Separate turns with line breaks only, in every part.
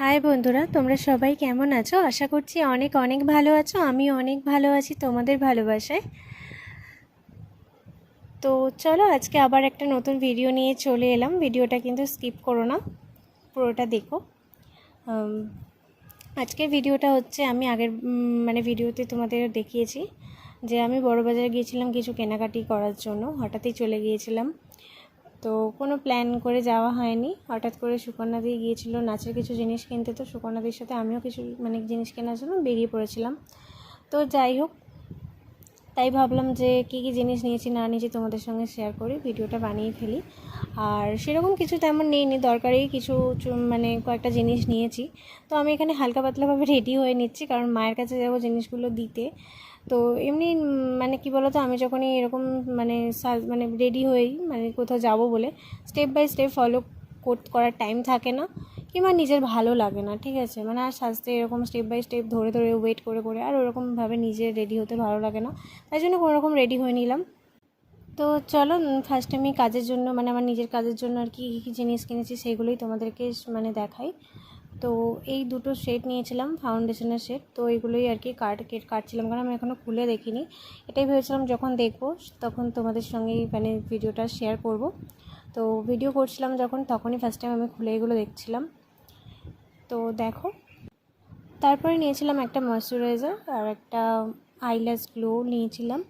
High বন্ধুরা, তোমরা সবাই কেমন আছো? আশা করছি অনেক অনেক ভালো আছো আমি অনেক ভালো আছি তোমাদের ভালোবাসায়। তো চলো, আজকে আবার একটা নতুন ভিডিও নিয়ে চলে এলাম। ভিডিওটা কিন্তু স্কিপ করো না, পুরোটা দেখো। আজকের ভিডিওটা হচ্ছে, আমি আগের মানে ভিডিওতে তোমাদের দেখিয়েছি যে আমি বড়বাজার গিয়েছিলাম কিছু কেনাকাটি করার জন্য। হঠাৎই চলে গিয়েছিলাম। তো কোনো প্ল্যান করে যাওয়া হয়নি। হঠাৎ করে সুকন্যা দিয়ে গিয়েছিল নাচের কিছু জিনিস কিনতে, তো সুকন্যাদির সাথে আমিও কিছু মানে জিনিস কেনার জন্য বেরিয়ে পড়েছিলাম। তো যাই হোক তাই ভাবলাম যে কী কী জিনিস নিয়েছি না নিয়েছি তোমাদের সঙ্গে শেয়ার করি, ভিডিওটা বানিয়ে ফেলি। আর সেরকম কিছু তেমন নেইনি দরকারি কিছু চু- মানে কয়েকটা জিনিস নিয়েছি। তো আমি এখানে হালকা পাতলাভাবে রেডি হয়ে নিচ্ছি, কারণ মায়ের কাছে যাব জিনিসগুলো দিতে। তো এমনি মানে কি বলতো, আমি যখনই এরকম মানে মানে রেডি হয়েই মানে কোথাও যাব বলে স্টেপ বাই স্টেপ ফলো করার টাইম থাকে না। কিংবা নিজের ভালো লাগে না, ঠিক আছে? মানে আর সাজতে এরকম স্টেপ বাই স্টেপ ধরে ধরে ওয়েট করে করে আর ওরকমভাবে নিজে রেডি হতে ভালো লাগে না। তাই জন্য কোনোরকম রেডি হয়ে নিলাম। তো চলো ফার্স্ট আমি কাজের জন্য মানে আমার নিজের কাজের জন্য আর কি, কী কী জিনিস কিনেছি সেগুলোই তোমাদেরকে মানে দেখাই। তো এই দুটো শেড নিয়েছিলাম ফাউন্ডেশনের শেড তো এইগুলোই আর কি কাট কেট কাটছিলাম, কারণ আমি এখনও খুলে দেখিনি। এটাই ভেবেছিলাম যখন দেখব, তখন তোমাদের সঙ্গেই মানে ভিডিওটা শেয়ার করব। তো ভিডিও করছিলাম যখন, তখনই ফার্স্ট টাইম আমি খুলে এগুলো দেখছিলাম। তো দেখো। তারপরে নিয়েছিলাম একটা ময়শ্চারাইজার আর একটা আইল্যাশ গ্লো নিয়েছিলাম।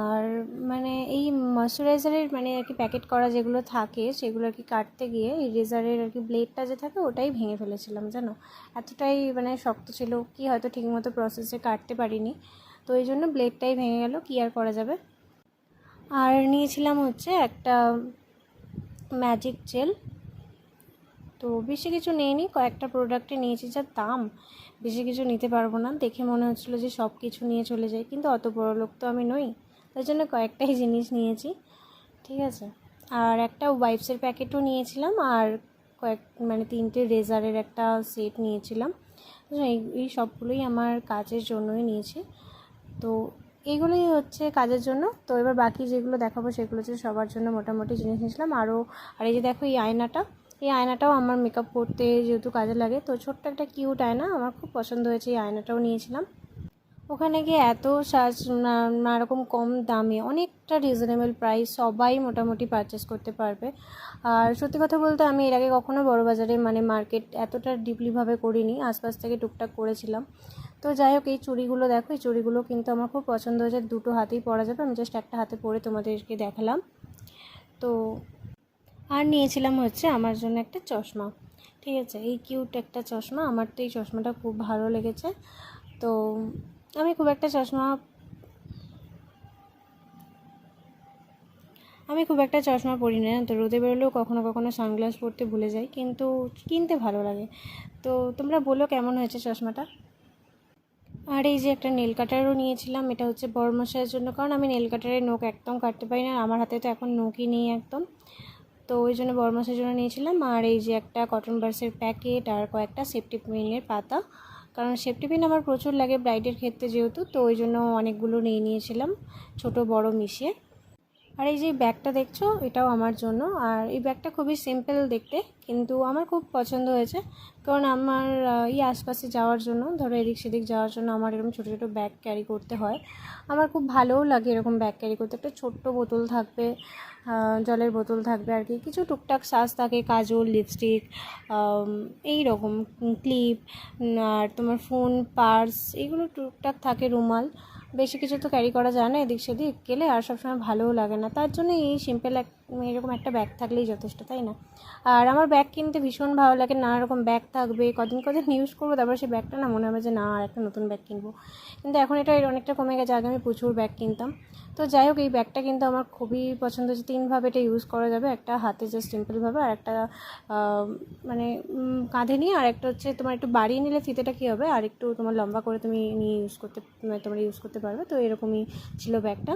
আর মানে এই ময়শ্চারাইজারের মানে আর কি প্যাকেট করা যেগুলো থাকে, সেগুলো আর কি কাটতে গিয়ে এই রেজারের আর কি ব্লেডটা যে থাকে, ওটাই ভেঙে ফেলেছিলাম, জানো? এতটাই মানে শক্ত ছিল কি হয়তো ঠিকমতো প্রসেসে কাটতে পারিনি। তো এই জন্য ব্লেডটাই ভেঙে গেল, কি আর করা যাবে? আর নিয়েছিলাম হচ্ছে একটা ম্যাজিক জেল তো বেশি কিছু নিইনি, কয়েকটা প্রোডাক্টে নিয়েছি যার দাম বেশি কিছু নিতে পারব না। দেখে মনে হচ্ছিল যে সব কিছু নিয়ে চলে যাই, কিন্তু অত বড় লোক তো আমি নই, তাই জন্য কয়েকটাই জিনিস নিয়েছি, ঠিক আছে? আর একটা ওয়াইপসের প্যাকেটও নিয়েছিলাম, আর কয়েক মানে তিনটে রেজারের একটা সেট নিয়েছিলাম। এই এই সবগুলোই আমার কাজের জন্যই নিয়েছি। তো এইগুলোই হচ্ছে কাজের জন্য। তো এবার বাকি যেগুলো দেখাবো, সেগুলো হচ্ছে সবার জন্য মোটামুটি জিনিস নিয়েছিলাম। আরও আর এই যে দেখো এই আয়নাটা এই আয়নাটাও আমার মেকআপ করতে যেহেতু কাজে লাগে, তো ছোট্ট একটা কিউট আয়না আমার খুব পছন্দ হয়েছে, এই আয়নাটাও নিয়েছিলাম। ওখানে গিয়ে এত সাজ নানারকম কম দামে, অনেকটা রিজনেবল প্রাইস সবাই মোটামুটি পারচেস করতে পারবে। আর সত্যি কথা বলতে আমি এর আগে কখনো বড় বাজারে মানে মার্কেট এতটা ডিপলিভাবে করিনি, আশপাশ থেকে টুকটাক করেছিলাম। তো যাই হোক, এই চুড়িগুলো দেখো, এই চুড়িগুলো কিন্তু আমার খুব পছন্দ হয়েছে, দুটো হাতেই পরা যাবে, আমি জাস্ট একটা হাতে পরে তোমাদেরকে দেখালাম। তো আর নিয়েছিলাম হচ্ছে আমার জন্য একটা চশমা। ঠিক আছে, এই কিউট একটা চশমা। আমার তো এই চশমাটা খুব ভালো লেগেছে। তো আমি খুব একটা চশমা আমি খুব একটা চশমা পরি না। তো রোদে বেরোলেও কখনো কখনো সানগ্লাস পরতে ভুলে যাই, কিন্তু কিনতে ভালো লাগে। তো তোমরা বলো কেমন হয়েছে চশমাটা? আর এই যে একটা নেল কাটারও নিয়েছিলাম, এটা হচ্ছে বড় মশাইয়ের জন্য। কারণ আমি নেল কাটারের নোক একদম কাটতে পারি না। আমার হাতে তো এখন নোকই নেই একদম। তো ওই জন্য বড় মশাইয়ের জন্য নিয়েছিলাম। আর এই যে একটা কটন বার্সের প্যাকেট আর কয়েকটা সেফটি পিনের পাতা। কারণ সেফটি পিন আমার প্রচুর লাগে ব্রাইডের ক্ষেত্রে যেহেতু, তো ওই জন্য অনেকগুলো নিয়ে নিয়েছিলাম ছোট বড় মিশিয়ে। আর এই যে ব্যাগটা দেখছ, এটাও আমার জন্য। আর এই ব্যাগটা খুবই সিম্পল দেখতে, কিন্তু আমার খুব পছন্দ হয়েছে। কারণ আমার এই আশপাশে যাওয়ার জন্য, ধরো এদিক সেদিক যাওয়ার জন্য আমার এরকম ছোটো ছোটো ব্যাগ ক্যারি করতে হয়। আমার খুব ভালোও লাগে এরকম ব্যাগ ক্যারি করতে। একটা ছোট্ট বোতল থাকবে জলের বোতল থাকবে আর কি। কিছু টুকটাক সাজ থাকে, কাজল লিপস্টিক এই রকম ক্লিপ আর তোমার ফোন পার্স এগুলো টুকটাক থাকে, রুমাল। বেশি কিছু তো ক্যারি করা যায় না, এদিক সেদিক গেলে আর সবসময় ভালোও লাগে না। তার জন্য এই সিম্পল এক এরকম একটা ব্যাগ থাকলেই যথেষ্ট, তাই না? আর আমার ব্যাগ কিনতে ভীষণ ভালো লাগে নানা রকম ব্যাগ থাকবে, কদিন কদিন ইউজ করব, তারপর সেই ব্যাগটা না মনে হবে যে না, আর একটা নতুন ব্যাগ কিনবো। কিন্তু এখন এটা অনেকটা কমে গেছে, আগে আমি প্রচুর ব্যাগ কিনতাম। তো যাই হোক, এই ব্যাগটা কিন্তু আমার খুবই পছন্দ হচ্ছে তিনভাবে এটা ইউজ করা যাবে, একটা হাতে জাস্ট সিম্পলভাবে আর একটা মানে কাঁধে নিয়ে, আর একটা হচ্ছে তোমার একটু বাড়িয়ে নিলে ফিতেটা কী হবে, আর একটু তোমার লম্বা করে তুমি নিয়ে ইউজ করতে মানে তোমরা ইউজ করতে পারবে। তো এরকমই ছিল ব্যাগটা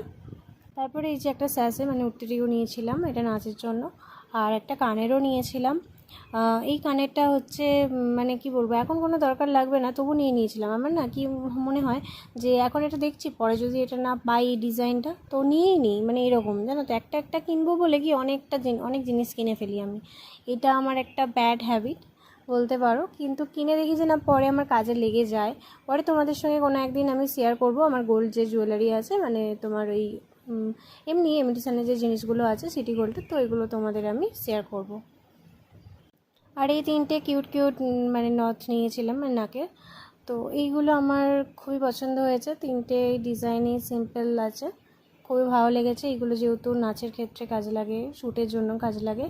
তারপরে এই যে একটা স্যাসে মানে উত্তরিও নিয়েছিলাম এটা নাচের জন্য, আর একটা কানেরও নিয়েছিলাম। এই কানেরটা হচ্ছে মানে কি বলব, এখন কোনো দরকার লাগবে না, তবু নিয়ে নিয়েছিলাম। আমার না কি মনে হয় যে এখন এটা দেখছি, পরে যদি এটা না পাই এই ডিজাইনটা, তো নিয়েই নিই মানে এরকম। জানো তো, একটা একটা কিনবো বলে কি অনেকটা অনেক জিনিস কিনে ফেলি আমি। এটা আমার একটা ব্যাড হ্যাবিট, বলতে পারো। কিন্তু কিনে দেখি যে না, পরে আমার কাজে লেগে যায়। পরে তোমাদের সঙ্গে কোনো একদিন আমি শেয়ার করব। আমার গোল্ড যে জুয়েলারি আছে মানে তোমার ওই এমনি এমিটিশনের যে জিনিসগুলো আছে সিটি গোল্ডের তো এগুলো তোমাদের আমি শেয়ার করব। আর এই তিনটে কিউট কিউট মানে নথ নিয়েছিলাম মানে নাকে তো এইগুলো আমার খুবই পছন্দ হয়েছে। তিনটে ডিজাইনই সিম্পল আছে, খুবই ভালো লেগেছে। এগুলো যেহেতু নাচের ক্ষেত্রে কাজে লাগে, শ্যুটের জন্য কাজে লাগে,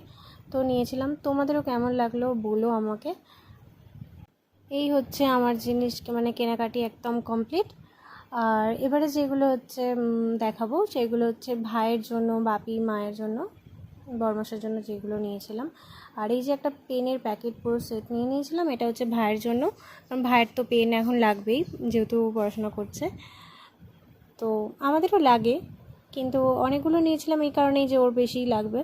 তো নিয়েছিলাম। তোমাদেরও কেমন লাগল বলো আমাকে। এই হচ্ছে আমার জিনিস মানে কেনাকাটি একদম কমপ্লিট আর এবারে যেগুলো হচ্ছে দেখাবো, সেগুলো হচ্ছে ভাইয়ের জন্য, বাপি, মায়ের জন্য, বরমাসের জন্য যেগুলো নিয়েছিলাম। আর এই যে একটা পেনের প্যাকেট পুরো সেট নিয়ে নিয়েছিলাম, এটা হচ্ছে ভাইয়ের জন্য। কারণ ভাইয়ের তো পেন এখন লাগবেই, যেহেতু পড়াশোনা করছে। তো আমাদেরও লাগে, কিন্তু অনেকগুলো নিয়েছিলাম এই কারণেই যে ওর বেশিই লাগবে।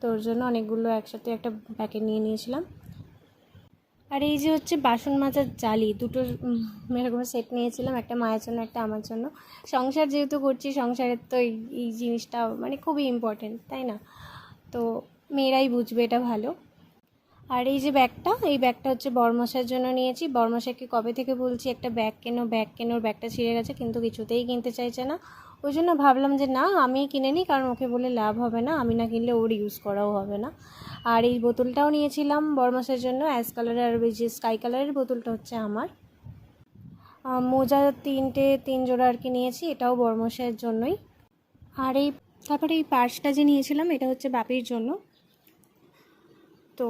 তো ওর জন্য অনেকগুলো একসাথে একটা প্যাকেট নিয়ে নিয়েছিলাম। আর এই যে হচ্ছে বাসন মাজার জালি, দুটো এরকম সেট নিয়েছিলাম, একটা মায়ের জন্য, একটা আমার জন্য। সংসার যেহেতু করছি, সংসারের তো এই জিনিসটা মানে খুবই ইম্পর্টেন্ট তাই না? তো মেয়েরাই বুঝবে এটা ভালো। আর এই যে ব্যাগটা, এই ব্যাগটা হচ্ছে বরমশার জন্য নিয়েছি। বরমশাকে কবে থেকে বলছি, একটা ব্যাগ কেনো ব্যাগ কেনো ওর ব্যাগটা ছিঁড়ে গেছে, কিন্তু কিছুতেই কিনতে চাইছে না। ওই জন্য ভাবলাম যে না আমি কিনে নিই, কারণ ওকে বলে লাভ হবে না। আমি না কিনলে ওর ইউজ করাও হবে না। আর এই বোতলটাও নিয়েছিলাম বরমাসের জন্য অ্যাশ কালারের আর ওই যে স্কাই কালারের বোতলটা হচ্ছে আমার। মোজা তিনটে, তিন জোড়া আর কি নিয়েছি, এটাও বরমশের জন্যই। আর এই, তারপরে এই পার্সটা যে নিয়েছিলাম, এটা হচ্ছে বাপির জন্য। তো,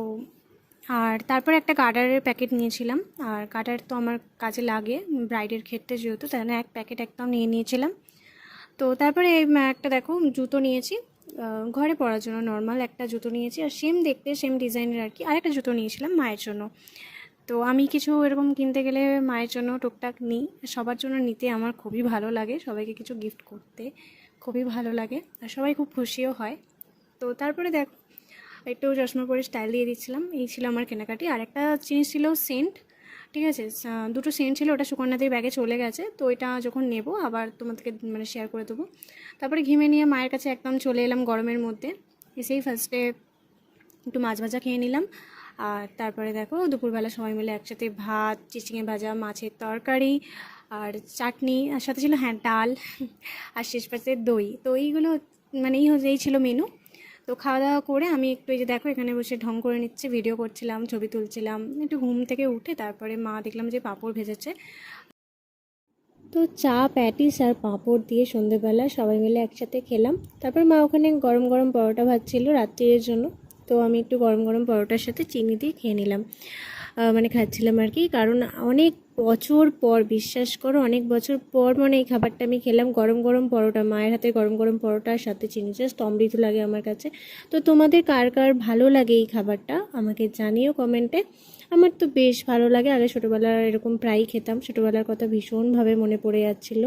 আর তারপরে একটা কাটারের প্যাকেট নিয়েছিলাম। আর কাটার তো আমার কাজে লাগে, ব্রাইডের ক্ষেত্রে যেহেতু, তাই এক প্যাকেট একদম নিয়ে নিয়েছিলাম। তো তারপরে এই একটা দেখো জুতো নিয়েছি। ঘরে পরার জন্য নর্মাল একটা জুতো নিয়েছি আর সেম দেখতে সেম ডিজাইনের আর কি। আরেকটা জুতো নিয়েছিলাম মায়ের জন্য। তো আমি কিছু এরকম কিনতে গেলে মায়ের জন্য টুকটাক নিই। সবার জন্য নিতে আমার খুবই ভালো লাগে। সবাইকে কিছু গিফট করতে খুবই ভালো লাগে আর সবাই খুব খুশিও হয়। তো তারপরে দেখ, একটু চশমা পরে স্টাইল দিয়ে দিচ্ছিলাম। এই ছিল আমার কেনাকাটি। আর একটা জিনিস ছিল সেন্ট ঠিক আছে? দুটো সেন্ট ছিল, ওটা সুকন্যাদের ব্যাগে চলে গেছে, তো এটা যখন নেব, আবার তোমাদেরকে মানে শেয়ার করে দেবো। তারপরে ঘিমে নিয়ে মায়ের কাছে একদম চলে এলাম গরমের মধ্যে। এসেই ফার্স্টে একটু মাছ ভাজা খেয়ে নিলাম। আর তারপরে দেখো, দুপুরবেলা সবাই মিলে একসাথে ভাত, চিচিঙে ভাজা, মাছের তরকারি, আর চাটনি, আর সাথে ছিল হ্যাঁ ডাল, আর শেষ পাশে দই। তো এইগুলো মানে এই ছিল মেনু তো খাওয়া দাওয়া করে আমি একটু এই যে দেখো, এখানে বসে ঢং করে নিচ্ছে ভিডিও করছিলাম, ছবি তুলছিলাম, একটু ঘুম থেকে উঠে তারপরে মা দেখলাম যে পাঁপড় ভেজেছে। তো চা, প্যাটিস আর পাঁপড় দিয়ে সন্ধেবেলা সবাই মিলে একসাথে খেলাম। তারপর মা ওখানে গরম গরম পরোটা ভাজছিল রাত্রির জন্য। তো আমি একটু গরম গরম পরোটার সাথে চিনি দিয়ে খেয়ে নিলাম। মানে খাচ্ছিলাম আর কি। কারণ অনেক বছর পর, বিশ্বাস করো, অনেক বছর পর মানে এই খাবারটা আমি খেলাম। গরম গরম পরোটা, মায়ের হাতে গরম গরম পরোটার সাথে চিনি জাস্ট অমৃত লাগে আমার কাছে। তো তোমাদের কার কার ভালো লাগে এই খাবারটা আমাকে জানিও কমেন্টে। আমার তো বেশ ভালো লাগে। আগে ছোটোবেলার এরকম প্রায়ই খেতাম। ছোটোবেলার কথা ভীষণভাবে মনে পড়ে যাচ্ছিল।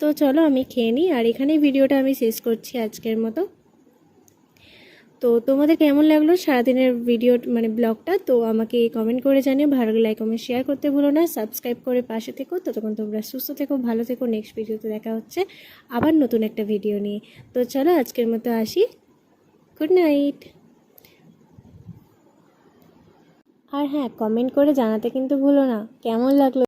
তো চলো আমি খেয়ে নিই। আর এখানেই ভিডিওটা আমি শেষ করছি আজকের মতো। তো তোমাদের কেমন লাগল সারাদিনের ভিডিও মানে ব্লগটা তো আমাকে কমেন্ট করে জানিও, ভালো লাইক কমেন্ট শেয়ার করতে ভুলো না। সাবস্ক্রাইব করে পাশে থেকো। ততক্ষণ তোমরা সুস্থ থেকো, ভালো থেকো। নেক্সট ভিডিওতে দেখা হচ্ছে আবার নতুন একটা ভিডিও নিয়ে। তো চলো আজকের মতো আসি। গুড নাইট আর হ্যাঁ কমেন্ট করে জানাতে কিন্তু ভুলো না। কেমন লাগল?